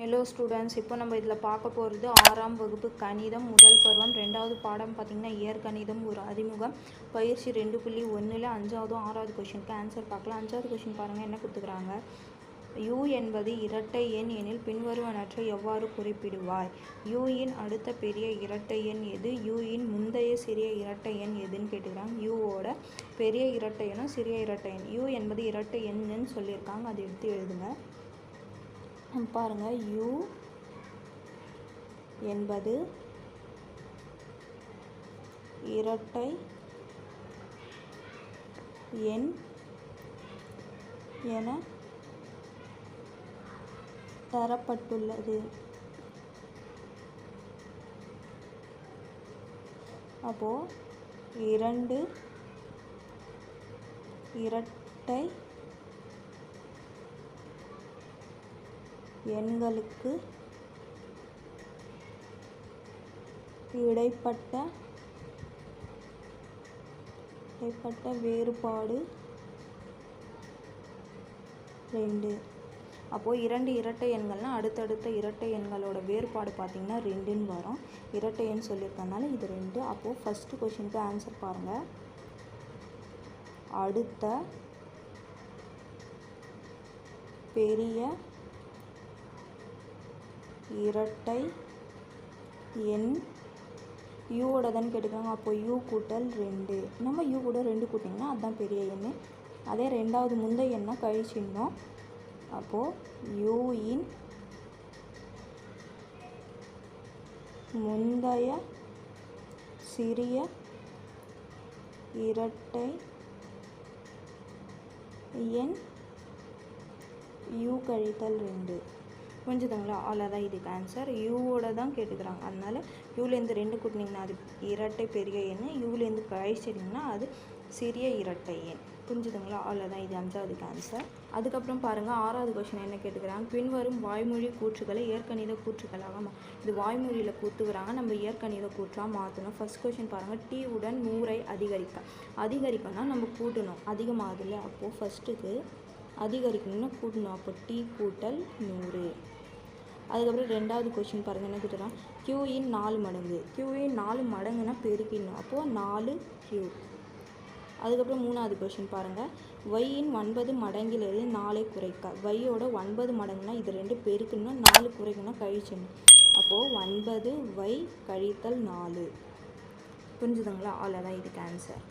Hello students இப்போ நம்ம இதில் பார்க்க போகிறது ஆறாம் வகுப்பு கணிதம் முதல் பருவம். ரெண்டாவது பாடம் பார்த்திங்கன்னா இயற்கணிதம் ஒரு அறிமுகம். பயிற்சி ரெண்டு புள்ளி ஒன்றில் அஞ்சாவது ஆறாவது கொஷினுக்கு ஆன்சர் பார்க்கலாம். அஞ்சாவது கொஷின் பாருங்கள் என்ன கொடுத்துக்கிறாங்க யூ என்பது இரட்டை எண் எனில் பின்வருவனற்றை எவ்வாறு குறிப்பிடுவாய்? யூயின் அடுத்த பெரிய இரட்டை எண் எது? யூயின் முந்தைய சிறிய இரட்டை எண் எதுன்னு கேட்டுக்கிறாங்க. யூவோட பெரிய இரட்டை எண்ணும் சிறிய இரட்டை எண். யூ என்பது இரட்டை எண்ணுன்னு சொல்லியிருக்காங்க. அதை எடுத்து எழுதுங்க. பாருங்கள் u என்பது இரட்டை எண் என தரப்பட்டுள்ளது. அப்போது இரண்டு இரட்டை எண்களுக்கு இடைப்பட்ட இடைப்பட்ட வேறுபாடு ரெண்டு. அப்போது இரண்டு இரட்டை எண்கள்னால் அடுத்தடுத்த இரட்டை எண்களோட வேறுபாடு பார்த்திங்கன்னா ரெண்டுன்னு வரும். இரட்டை எண் சொல்லியிருக்கனால இது ரெண்டு. அப்போது ஃபஸ்ட்டு கொஷினுக்கு ஆன்சர் பாருங்கள் அடுத்த பெரிய இரட்டை. எண். யூவோட தான் கேட்டுக்கிறாங்க அப்போ யூ கூட்டல் ரெண்டு. நம்ம யூ கூட ரெண்டு கூட்டிங்கன்னா அதுதான் பெரிய எண். அதே ரெண்டாவது முந்தைய எண்ணா கழிச்சிடணும் அப்போது யூயின் முந்தைய சிறிய இரட்டை எண். யூ கழித்தல் ரெண்டு. புரிஞ்சுதுங்களா அவ்வளோதான் இதுக்கு ஆன்சர் யூவோட தான் கேட்டுக்கிறாங்க. அதனால யூலேருந்து ரெண்டு கூட்டினீங்கன்னா அது இரட்டை பெரிய எண் யூலேருந்து கழிச்சிட்டிங்கன்னா அது சிறிய இரட்டை எண். புரிஞ்சுதுங்களா? அவ்வளோதான் இது அஞ்சாவதுக்கு ஆன்சர் அதுக்கப்புறம் பாருங்கள் ஆறாவது கொஷின் என்ன கேட்டுக்கிறாங்க? பின்வரும் வாய்மொழி கூற்றுகளை இயற்கணித கூற்றுகளாக மா இது வாய்மொழியில் கூத்துக்கிறாங்க நம்ம இயற்கணித கூற்றாக மாற்றணும் ஃபஸ்ட் கொஷின் பாருங்கள் டீ உடன் நூறை அதிகரிக்க. அதிகரிக்கணும்னா நம்ம கூட்டணும். அதிகமாகுதுல்ல? அப்போது ஃபஸ்ட்டுக்கு அதிகரிக்கணும்னா கூட்டணும். அப்போ டீ கூட்டல் நூறு. அதுக்கப்புறம் ரெண்டாவது கொஷின் பாருங்கள் என்ன கொடுத்துறான் க்யூஇன் நாலு மடங்கு. க்யூஇன் நாலு மடங்குனா பெருக்கிடணும் அப்போது நாலு. க்யூ அதுக்கப்புறம் மூணாவது கொஷின் பாருங்கள் ஒய்யின் ஒன்பது மடங்கிலிருந்து நாளை குறைக்க. ஒய்யோட ஒன்பது மடங்குனா இது ரெண்டு பெருக்குன்னா நாலு குறைக்கணும் கழிச்சிடணும் அப்போது ஒன்பது ஒய் கழித்தல் நாலு. புரிஞ்சுதுங்களா? அவ்வளோதான் இதுக்கு ஆன்சர்